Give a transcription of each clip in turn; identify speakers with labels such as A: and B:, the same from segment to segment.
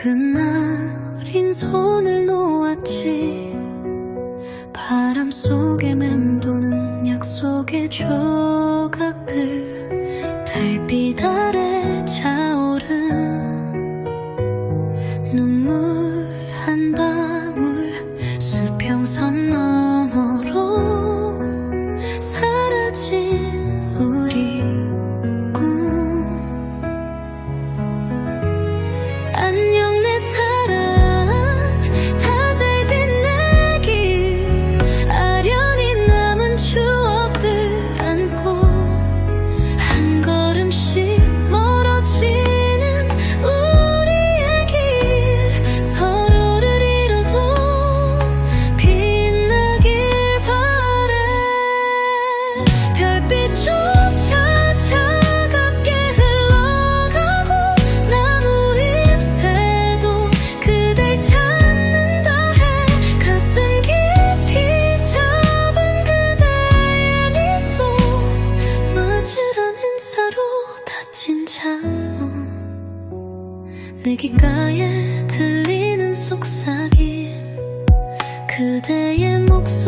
A: 그날인 손을 놓았지. 바람 속에 맴도는 약속의 조각들. 달빛 아래 차오른 눈물 한 방울. 수평선 내 귓가에 들리는 속삭임. 그대의 목소리 전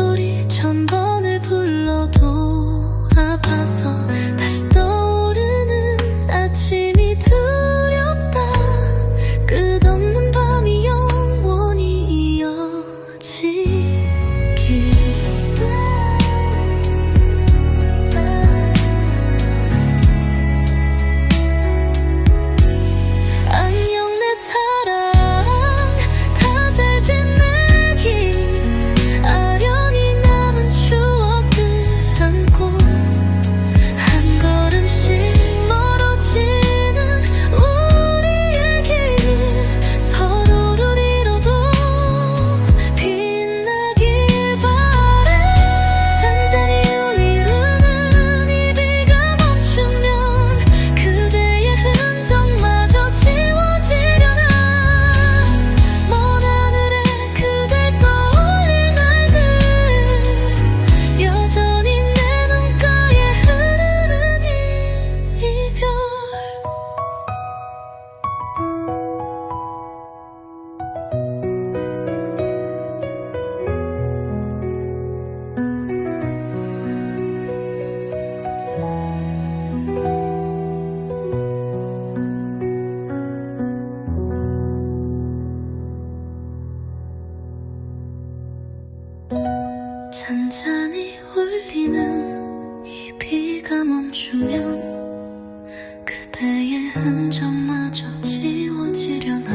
A: 잔잔히 울리는 이 비가 멈추면 그대의 흔적마저 지워지려나?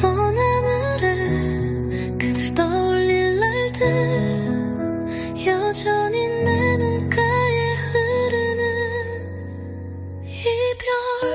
A: 먼 하늘에 그댈 떠올릴 날들 여전히 내 눈가에 흐르는 이별.